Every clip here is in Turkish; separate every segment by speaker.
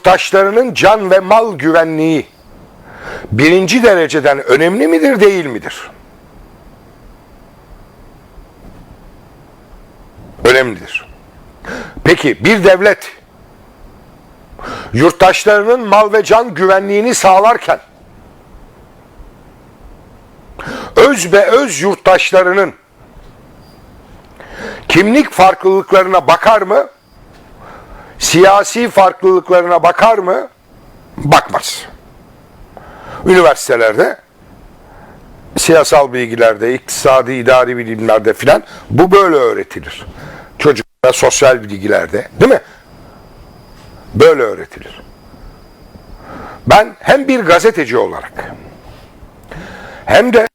Speaker 1: yurttaşlarının can ve mal güvenliği birinci dereceden önemli midir değil midir? Önemlidir. Peki bir devlet yurttaşlarının mal ve can güvenliğini sağlarken öz ve öz yurttaşlarının kimlik farklılıklarına bakar mı? Siyasi farklılıklarına bakar mı? Bakmaz. Üniversitelerde siyasal bilgilerde, iktisadi, idari bilimlerde filan bu böyle öğretilir. Çocuklara sosyal bilgilerde, değil mi? Böyle öğretilir. Ben hem bir gazeteci olarak hem de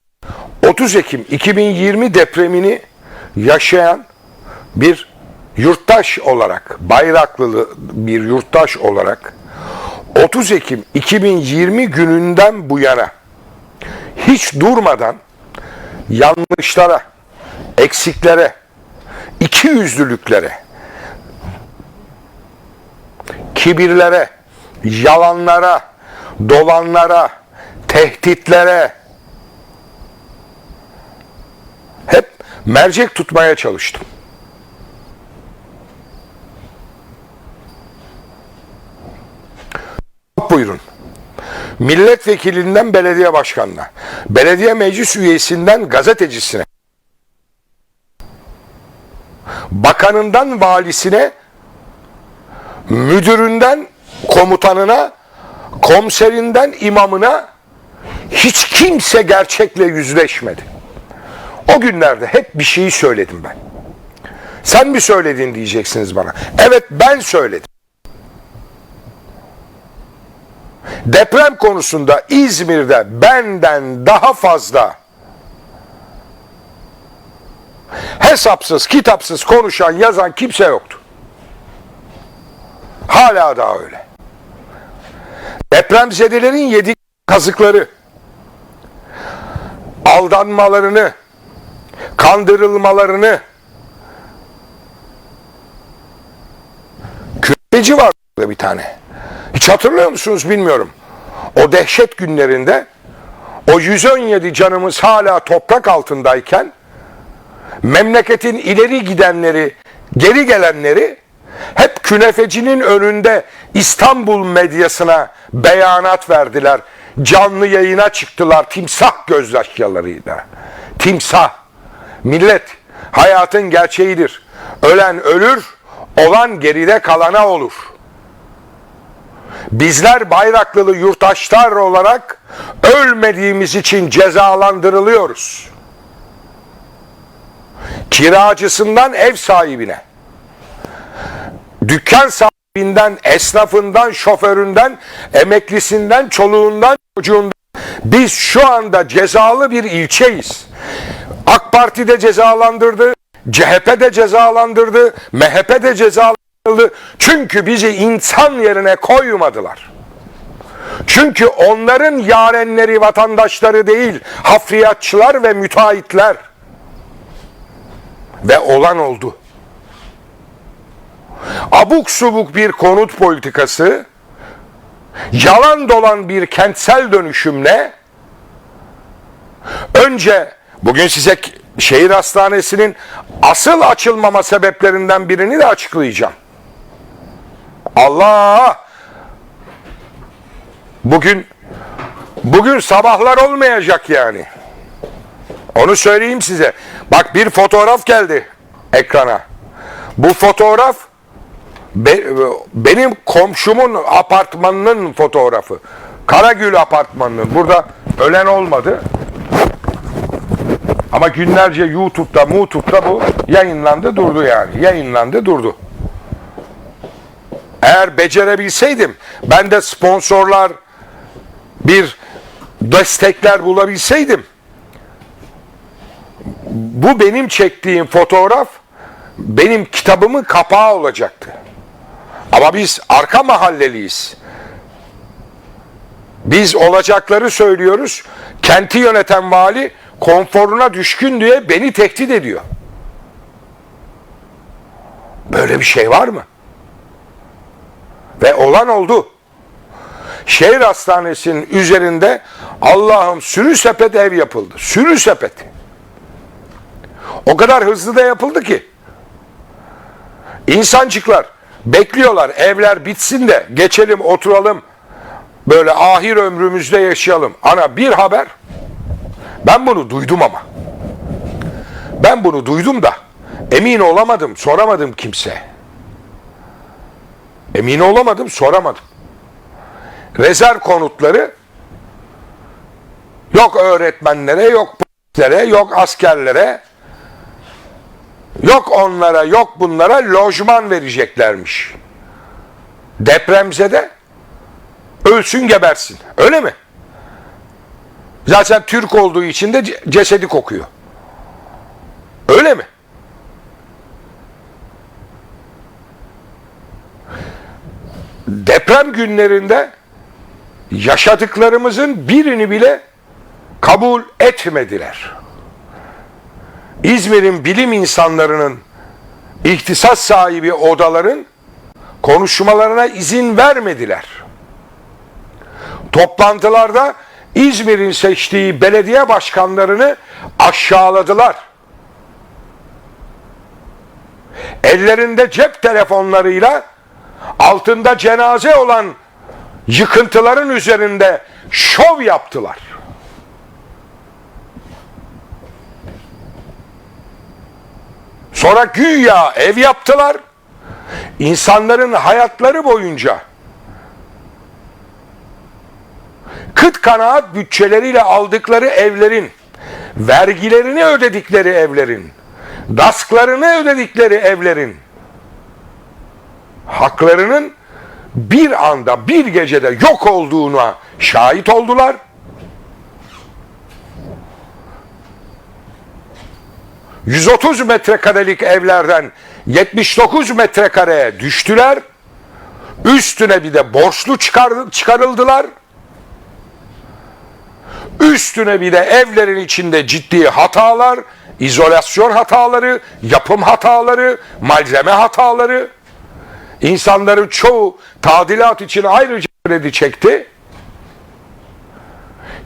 Speaker 1: 30 Ekim 2020 depremini yaşayan bir yurttaş olarak, bayraklılı bir yurttaş olarak 30 Ekim 2020 gününden bu yana hiç durmadan yanlışlara, eksiklere, iki yüzlülüklere, kibirlere, yalanlara, dolanlara, tehditlere hep mercek tutmaya çalıştım. Buyurun. Milletvekilinden belediye başkanına, belediye meclis üyesinden gazetecisine, bakanından valisine, müdüründen komutanına, komiserinden imamına hiç kimse gerçekle yüzleşmedi. O günlerde hep bir şeyi söyledim ben. Sen mi söyledin diyeceksiniz bana. Evet ben söyledim. Deprem konusunda İzmir'de benden daha fazla hesapsız, kitapsız konuşan, yazan kimse yoktu. Hala daha öyle. Depremzedelerin yedi kazıkları, aldanmalarını, kandırılmalarını, küfeci var bir tane. Hiç hatırlıyor musunuz bilmiyorum. O dehşet günlerinde o 117 canımız hala toprak altındayken memleketin ileri gidenleri, geri gelenleri hep künefecinin önünde İstanbul medyasına beyanat verdiler. Canlı yayına çıktılar timsah gözyaşlarıyla. Timsah. Millet hayatın gerçeğidir. Ölen ölür, olan geride kalana olur. Bizler bayraklılı yurttaşlar olarak ölmediğimiz için cezalandırılıyoruz. Kiracısından ev sahibine, dükkan sahibinden, esnafından, şoföründen, emeklisinden, çoluğundan, çocuğundan biz şu anda cezalı bir ilçeyiz. AK Parti de cezalandırdı, CHP de cezalandırdı, MHP de cezalandırdı. Çünkü bizi insan yerine koymadılar. Çünkü onların yarenleri vatandaşları değil, hafriyatçılar ve müteahhitler. Ve olan oldu. Abuk subuk bir konut politikası, yalan dolan bir kentsel dönüşümle önce bugün size şehir hastanesinin asıl açılmama sebeplerinden birini de açıklayacağım. Allah! Bugün bugün sabahlar olmayacak yani. Onu söyleyeyim size. Bak bir fotoğraf geldi ekrana. Bu fotoğraf be- benim komşumun apartmanının fotoğrafı. Karagül apartmanının. Burada ölen olmadı. Ama günlerce YouTube'da, YouTube'da bu yayınlandı durdu yani. Yayınlandı durdu. Eğer becerebilseydim, ben de sponsorlar, bir destekler bulabilseydim, bu benim çektiğim fotoğraf benim kitabımın kapağı olacaktı. Ama biz arka mahalleliyiz. Biz olacakları söylüyoruz. Kenti yöneten vali konforuna düşkün diye beni tehdit ediyor. Böyle bir şey var mı? Ve olan oldu. şehir hastanesinin üzerinde Allah'ım sürü sepet ev yapıldı. Sürü sepet. O kadar hızlı da yapıldı ki. İnsancıklar bekliyorlar evler bitsin de geçelim oturalım. Böyle ahir ömrümüzde yaşayalım. Ana bir haber. Ben bunu duydum ama. Ben bunu duydum da emin olamadım, soramadım kimse. Emin olamadım, soramadım. Rezerv konutları yok öğretmenlere, yok polislere, yok askerlere, yok onlara, yok bunlara lojman vereceklermiş. Depremzede ölsün gebersin. Öyle mi? Zaten Türk olduğu için de ce- cesedi kokuyor. Öyle mi? Deprem günlerinde yaşadıklarımızın birini bile kabul etmediler. İzmir'in bilim insanlarının ihtisas sahibi odaların konuşmalarına izin vermediler. Toplantılarda İzmir'in seçtiği belediye başkanlarını aşağıladılar. Ellerinde cep telefonlarıyla altında cenaze olan yıkıntıların üzerinde şov yaptılar. Sonra güya ev yaptılar. İnsanların hayatları boyunca kıt kanaat bütçeleriyle aldıkları evlerin, vergilerini ödedikleri evlerin, dasklarını ödedikleri evlerin, haklarının bir anda, bir gecede yok olduğuna şahit oldular. ...130 metrekarelik evlerden 79 metrekareye düştüler. Üstüne bir de borçlu çıkar- çıkarıldılar. Üstüne bir de evlerin içinde ciddi hatalar, izolasyon hataları, yapım hataları, malzeme hataları. İnsanların çoğu tadilat için ayrıca kredi çekti.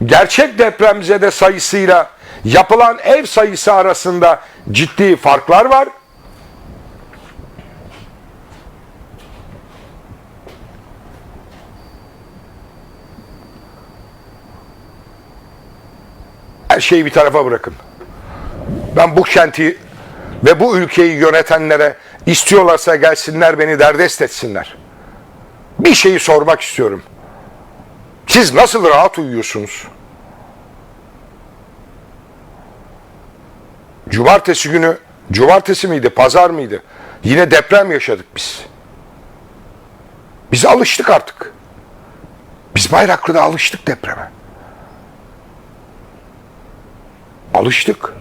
Speaker 1: Gerçek depremzede sayısıyla yapılan ev sayısı arasında ciddi farklar var. Her şeyi bir tarafa bırakın. Ben bu kenti ve bu ülkeyi yönetenlere istiyorlarsa gelsinler beni derdest etsinler. Bir şeyi sormak istiyorum. Siz nasıl rahat uyuyorsunuz? Cumartesi günü, cumartesi miydi, pazar mıydı? Yine deprem yaşadık biz. Biz alıştık artık. Biz Bayraklı'da alıştık depreme. Alıştık.